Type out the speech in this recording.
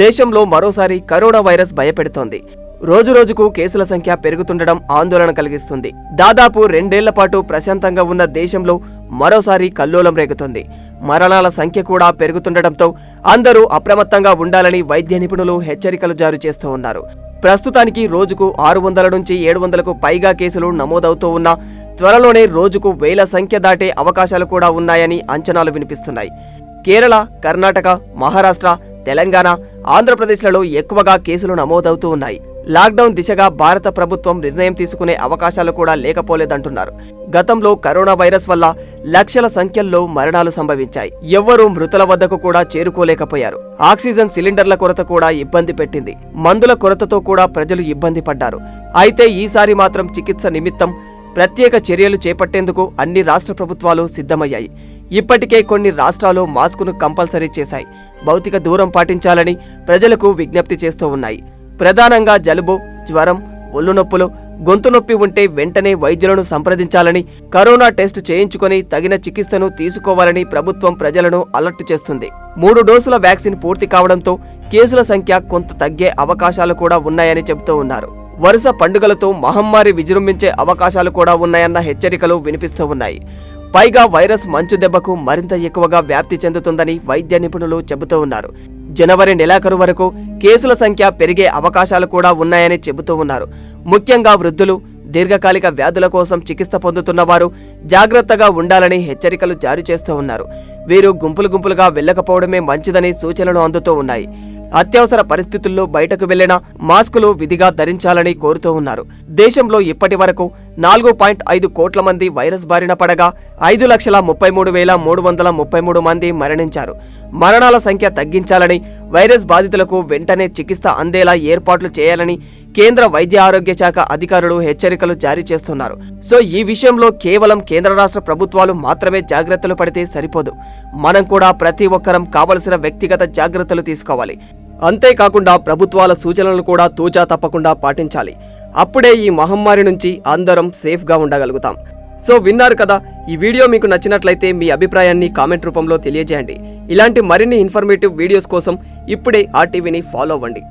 దేశంలో మరోసారి corona virus భయపెడుతోంది. రోజురోజుకు కేసుల సంఖ్య పెరుగుతుండడం ఆందోళన కలిగిస్తుంది. దాదాపు రెండేళ్ళ పాటు ప్రశాంతంగా ఉన్న దేశంలో మరోసారి కల్లోలం రేగుతుంది. మరణాల సంఖ్య కూడా పెరుగుతుండటంతో అందరూ అప్రమత్తంగా ఉండాలని వైద్య నిపుణులు హెచ్చరికలు జారీ చేస్తూ ఉన్నారు. ప్రస్తుతానికి రోజుకు ఆరు వందల నుంచి ఏడు వందలకు పైగా కేసులు నమోదవుతూ ఉన్నా త్వరలోనే రోజుకు వేల సంఖ్య దాటే అవకాశాలు కూడా ఉన్నాయని అంచనాలు వినిపిస్తున్నాయి. కేరళ కర్ణాటక మహారాష్ట్ర తెలంగాణ ఆంధ్రప్రదేశ్లలో ఎక్కువగా కేసులు నమోదవుతూ ఉన్నాయి. లాక్డౌన్ దిశగా భారత ప్రభుత్వం నిర్ణయం తీసుకునే అవకాశాలు కూడా లేకపోలేదంటున్నారు. గతంలో కరోనా వైరస్ వల్ల లక్షల సంఖ్యల్లో మరణాలు సంభవించాయి. ఎవ్వరూ మృతుల వద్దకు కూడా చేరుకోలేకపోయారు. ఆక్సిజన్ సిలిండర్ల కొరత కూడా ఇబ్బంది పెట్టింది. మందుల కొరతతో కూడా ప్రజలు ఇబ్బంది పడ్డారు. అయితే ఈసారి మాత్రం చికిత్స నిమిత్తం ప్రత్యేక చర్యలు చేపట్టేందుకు అన్ని రాష్ట్ర ప్రభుత్వాలు సిద్ధమయ్యాయి. ఇప్పటికే కొన్ని రాష్ట్రాలు మాస్కును కంపల్సరీ చేశాయి. భౌతిక దూరం పాటించాలని ప్రజలకు విజ్ఞప్తి చేస్తూ ఉన్నాయి. ప్రధానంగా జలుబు జ్వరం ఒళ్ళు నొప్పులు గొంతు నొప్పి ఉంటే వెంటనే వైద్యులను సంప్రదించాలని కరోనా టెస్ట్ చేయించుకొని తగిన చికిత్సను తీసుకోవాలని ప్రభుత్వం ప్రజలను అలర్ట్ చేస్తుంది. మూడు డోసుల వ్యాక్సిన్ పూర్తి కావడంతో కేసుల సంఖ్య కొంత తగ్గే అవకాశాలు కూడా ఉన్నాయని చెబుతూ ఉన్నారు. వరుస పండుగలతో మహమ్మారి విజృంభించే అవకాశాలు కూడా ఉన్నాయన్న హెచ్చరికలు వినిపిస్తూ ఉన్నాయి. పైగా వైరస్ మంచు దెబ్బకు మరింత ఎక్కువగా వ్యాప్తి చెందుతుందని వైద్య నిపుణులు చెబుతూ ఉన్నారు. జనవరి నెలాఖరు వరకు కేసుల సంఖ్య పెరిగే అవకాశాలు కూడా ఉన్నాయని చెబుతూ ఉన్నారు. ముఖ్యంగా వృద్ధులు దీర్ఘకాలిక వ్యాధుల కోసం చికిత్స పొందుతున్న వారు జాగ్రత్తగా ఉండాలని హెచ్చరికలు జారీ చేస్తూ ఉన్నారు. వీరు గుంపులు గుంపులుగా వెళ్ళకపోవడమే మంచిదని సూచనలు అందుతూ ఉన్నాయి. అత్యవసర పరిస్థితుల్లో బయటకు వెళ్ళినా మాస్కులు విధిగా ధరించాలని కోరుతూ ఉన్నారు. దేశంలో ఇప్పటి వరకు నాలుగు పాయింట్ ఐదు కోట్ల మంది వైరస్ బారిన పడగా ఐదు లక్షల ముప్పై మూడు వేల మూడు వందల ముప్పై మూడు మంది మరణించారు. మరణాల సంఖ్య తగ్గించాలని వైరస్ బాధితులకు వెంటనే చికిత్స అందేలా ఏర్పాట్లు చేయాలని కేంద్ర వైద్య ఆరోగ్య శాఖ అధికారులు హెచ్చరికలు జారీ చేస్తున్నారు. సో ఈ విషయంలో కేవలం కేంద్ర రాష్ట్ర ప్రభుత్వాలు మాత్రమే జాగ్రత్తలు పడితే సరిపోదు. మనం కూడా ప్రతి ఒక్కరం కావలసిన వ్యక్తిగత జాగ్రత్తలు తీసుకోవాలి. అంతేకాకుండా ప్రభుత్వాల సూచనలను కూడా తూచా తప్పకుండా పాటించాలి. అప్పుడే ఈ మహమ్మారి నుంచి అందరం సేఫ్గా ఉండగలుగుతాం. సో విన్నారు కదా ఈ వీడియో మీకు నచ్చినట్లయితే మీ అభిప్రాయాన్ని కామెంట్ రూపంలో తెలియజేయండి. ఇలాంటి మరిన్ని ఇన్ఫర్మేటివ్ వీడియోస్ కోసం ఇప్పుడే ఆర్టీవీని ఫాలో అవ్వండి.